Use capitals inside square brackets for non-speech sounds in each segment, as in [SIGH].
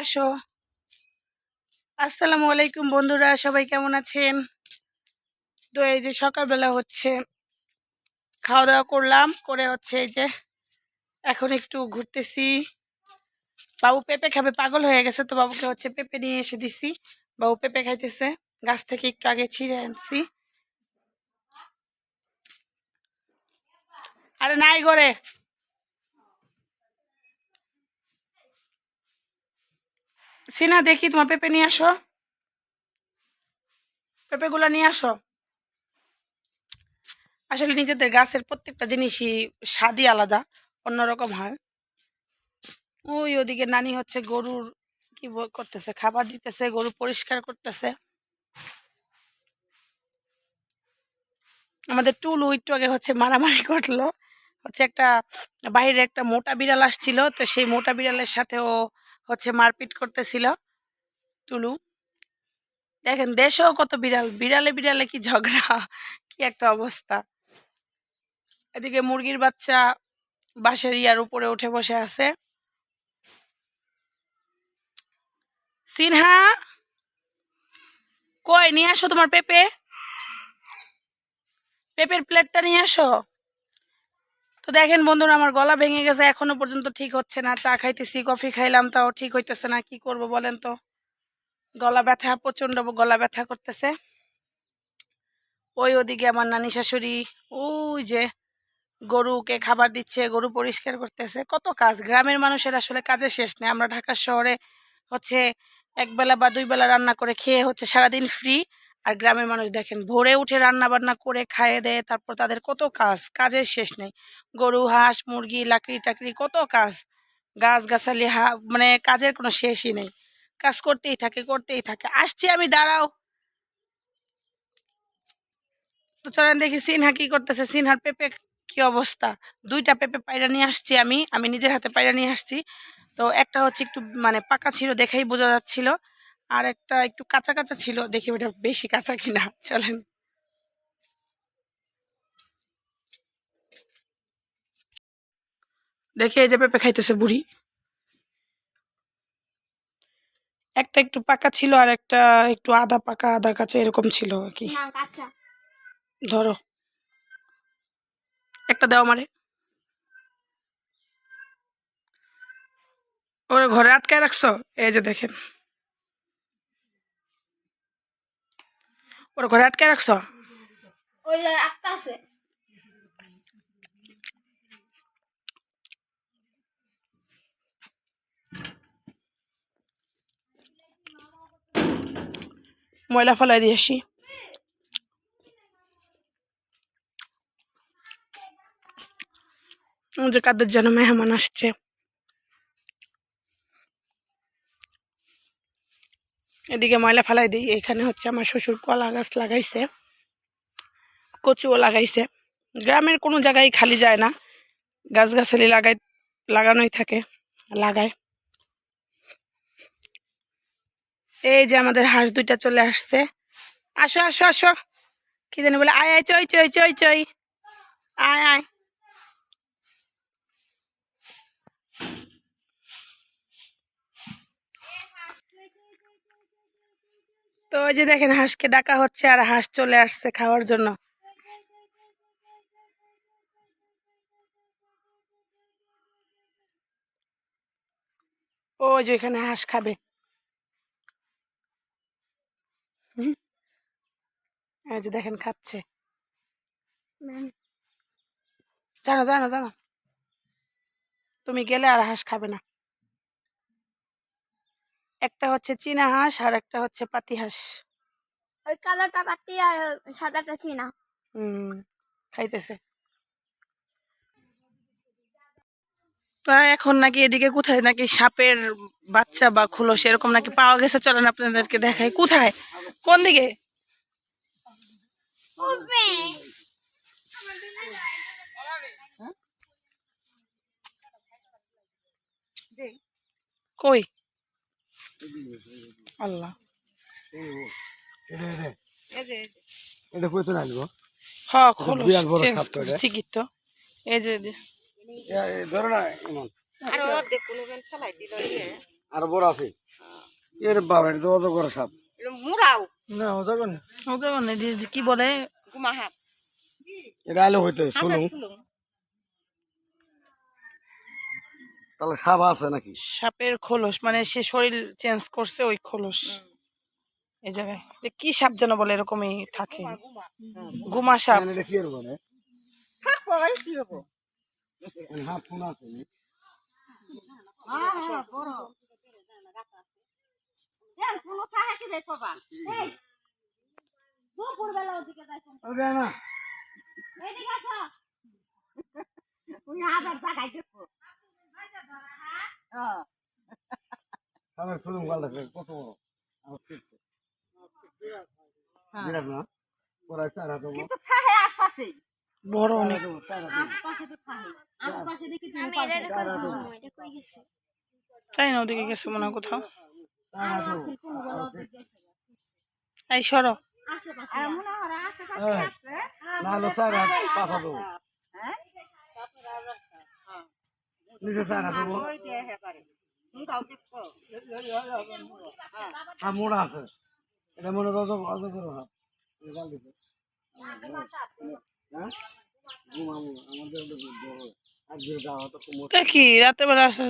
আসো। আসসালামু আলাইকুম বন্ধুরা, সবাই কেমন আছেন? তো এই যে সকালবেলা হচ্ছে খাওয়া দাওয়া করলাম, করে হচ্ছে এই যে এখন একটু ঘুরতেছি। বাবু পেঁপে খাবে, পাগল হয়ে গেছে তো বাবুকে হচ্ছে পেঁপে নিয়ে এসে দিছি। বাবু পেঁপে খাইতেছে, গাছ থেকে একটু আগে ছিঁড়ে আনছি। আরে নাই করে সিনা, দেখি তোমার পেঁপে নিয়ে আসো। পেঁপেগুলো নিয়ে আসো। আসলে নিজেদের গাছের প্রত্যেকটা জিনিসই স্বাদই আলাদা, অন্যরকম হয়। ওই ওদিকে নানি হচ্ছে গরুর কি করতেছে, খাবার দিতেছে, গরু পরিষ্কার করতেছে। আমাদের টুলু একটু আগে হচ্ছে মারামারি করল। হচ্ছে একটা বাইরে একটা মোটা বিড়াল আসছিল, তো সেই মোটা বিড়ালের সাথে ও হচ্ছে মারপিট করতেছিল টুলু। দেখেন দেশেও কত বিড়াল, বিড়ালে বিড়ালে কি ঝগড়া, কি একটা অবস্থা। এদিকে মুরগির বাচ্চা বাঁশের ইয়ার উপরে উঠে বসে আছে। সিনহা, কই নিয়ে আসো তোমার পেঁপে? পেঁপের প্লেটটা নিয়ে আসো। তো দেখেন বন্ধুরা, আমার গলা ভেঙে গেছে, এখনও পর্যন্ত ঠিক হচ্ছে না। চা খাইতেছি, কফি খাইলাম, তাও ঠিক হইতেছে না, কি করব বলেন তো? গলা ব্যথা, প্রচণ্ড গলা ব্যথা করতেছে। ওই ওদিকে আমার নানি শাশুড়ি, ওই যে গরুকে খাবার দিচ্ছে, গরু পরিষ্কার করতেছে। কত কাজ, গ্রামের মানুষের আসলে কাজের শেষ নেই। আমরা ঢাকার শহরে হচ্ছে একবেলা বা দুই বেলা রান্না করে খেয়ে হচ্ছে সারাদিন ফ্রি আর গ্রামের মানুষ দেখেন, ভোরে উঠে রান্না বান্না করে খাইয়ে দেয়, তারপর তাদের কত কাজ, কাজের শেষ নেই। গরু, হাঁস, মুরগি, লাকড়ি টাকড়ি, কত কাজ। গাছ গাছালি হা মানে কাজের কোনো শেষই নেই। কাজ করতেই থাকে করতেই থাকে। আসছি আমি, দাঁড়াও। তো চলেন দেখি সিনহা কি করতেছে। সিনহার পেঁপে কি অবস্থা? দুইটা পেঁপে পায়রা নিয়ে আসছি আমি আমি নিজের হাতে পায়রা নিয়ে আসছি। তো একটা হচ্ছে একটু মানে পাকা ছিল দেখেই বোঝা যাচ্ছিল। আর একটা একটু কাঁচা কাঁচা ছিল দেখি ওটা বেশি কাঁচা কিনা। চলেন। দেখি এই যে পেঁপে খাইতেছে বুড়ি। একটা একটু পাকা ছিল আর একটা একটু আধা পাকা আধা কাঁচা এরকম ছিল আর কি। ধরো। একটা দাও আমারে। ওরা ঘরে আটকায় রাখছো? এই যে দেখেন। ওরা ঘরে আটকে রাখছো? ওই একটা আছে। ময়লা ফেলাই দিয়ে আসি। যে কাদের যেন মেহমান আসছে। এদিকে ময়লা ফেলাই দিই। এখানে হচ্ছে আমার শ্বশুর কলা গাছ লাগাইছে, কচুও লাগাইছে। গ্রামের কোনো জায়গায় খালি যায় না, গাছগাছালি লাগাই, লাগানোই থাকে, লাগায়। এই যে আমাদের হাঁস দুইটা চলে আসছে। আসো আসো আসো। কি জানি বলে, আয় আয়, চই চই চই চই। আয় আয়। তো ওই যে দেখেন হাঁসকে ডাকা হচ্ছে আর হাঁস চলে আসছে খাওয়ার জন্য। ওই যে এখানে হাঁস খাবে। এই যে দেখেন খাচ্ছে। জানো জানো জানো। তুমি গেলে আর হাঁস খাবে না। একটা হচ্ছে চীনা হাঁস আর একটা হচ্ছে পাতি হাঁস। ওই কালোটা পাতি আর সাদাটা চীনা। হুম খাইতেছে। তা এখন নাকি এদিকে কোথায় নাকি সাপের বাচ্চা বা খোলস এরকম নাকি পাওয়া গেছে? চলেন আপনাদেরকে দেখাই। কোথায়? কোন দিকে? কই? আল্লাহ। এটা কইতে নাইব হ্যাঁ বড় তো ঠিকই তো। এই যে ধরো না এমন অর্ধেক কোনো ফেলাই দিল আর বড় আছে। এর বাবা এটা অত করে সাপ। না অজাগর কি বলে? গুমা হাত এটা আলো হইতে শুনুন হাতা শুনুন তাহলে সাপ আছে নাকি? সাপের খোলস মানে সে শরীর চেঞ্জ করছে ওই খোলস। এই জায়গায়। কি সাপ যেন বলে এরকমই থাকে। গুমা গুমা। সাপ। এটা কি এর আছে হ্যাঁ। হ্যাঁ বড় হ্যাঁ কত আমার বিরাট না? চার কিন্তু আশপাশে। অনেক। আশপাশে তো আশপাশে দেখি তুমি তাই না ওদিকে গেছে মনে হয় কোথাও। চার এই সরো। আশেপাশে মনে হয়। আশেপাশে না হলো হাত পাঁচ হাত হব। হ্যাঁ চার মোড়া আছে এটা মনে করো অত করো। হ্যাঁ? তা কি রাতের বেলা আসে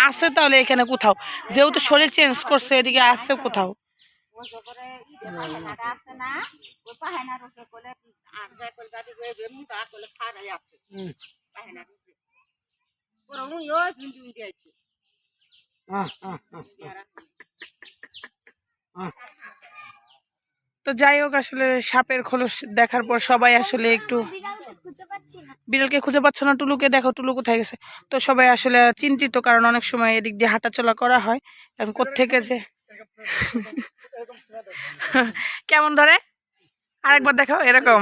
আসে তাহলে এখানে কোথাও যেহেতু শরীর চেঞ্জ করছে এদিকে আসছে কোথাও আছে ওই গাড়ি গয়ে বেমু তা আছে যাই হোক আসলে সাপের খোলস দেখার পর সবাই আসলে একটু বিড়ালকে খুঁজে পাচ্ছি না পাচ্ছ না টুলুকে দেখো টুলু কোথায় গেছে? তো সবাই আসলে চিন্তিত কারণ অনেক সময় এদিক দিয়ে হাঁটাচলা করা হয়। এখন কোত্থেকে যে [LAUGHS] কেমন ধরে? আরেকবার দেখাও এরকম।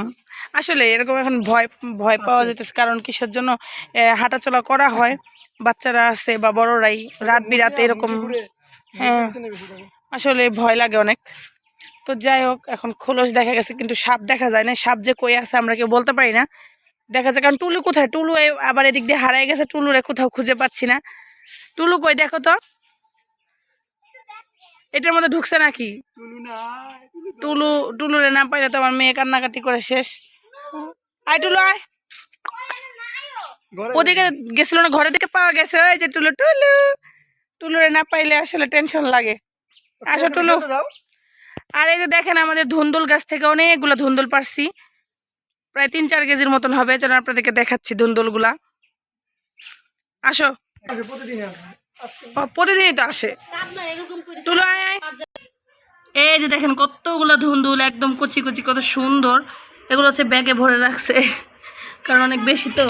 আসলে এরকম এখন ভয় ভয় পাওয়া যেতেছে কারণ কিসের জন্য হাঁটাচলা করা হয় বাচ্চারা আছে বা বড়রাই রাত বিরাতে এরকম হ্যাঁ আসলে ভয় লাগে অনেক। তো যাই হোক এখন খোলস দেখা গেছে কিন্তু সাপ দেখা যায় না। সাপ যে কই আছে আমরা কেউ বলতে পারি না। দেখা যায় কারণ টুলু কোথায়? টুলু আবার এদিক দিয়ে হারাই গেছে টুলুরে কোথাও খুঁজে পাচ্ছি না। টুলু কই দেখো তো? এটার মধ্যে ঢুকছে নাকি? টুলু টুলুরে না পাইলে তো আমার মেয়ে কান্নাকাটি করে শেষ। আয় টুলু আয়। ওদিকে গেছিল না ঘরের দিকে পাওয়া গেছে। ওই যে টুলু টুলু। টুলুরে না পাইলে আসলে টেনশন লাগে। আসো টুলু। আর এই যে দেখেন আমাদের ধুন্দুল গাছ থেকে অনেকগুলো ধুন্দুল পারছি। প্রায় তিন চার কেজির মতন হবে যেন আপনাদেরকে দেখাচ্ছি ধুন্দুলগুলা। আসো। প্রতিদিনই তো আসে। টুলু আয়। এই যে দেখেন কতগুলো ধুন্দুল একদম কচি কচি কত সুন্দর। এগুলো হচ্ছে ব্যাগে ভরে রাখছে কারণ অনেক বেশি তো।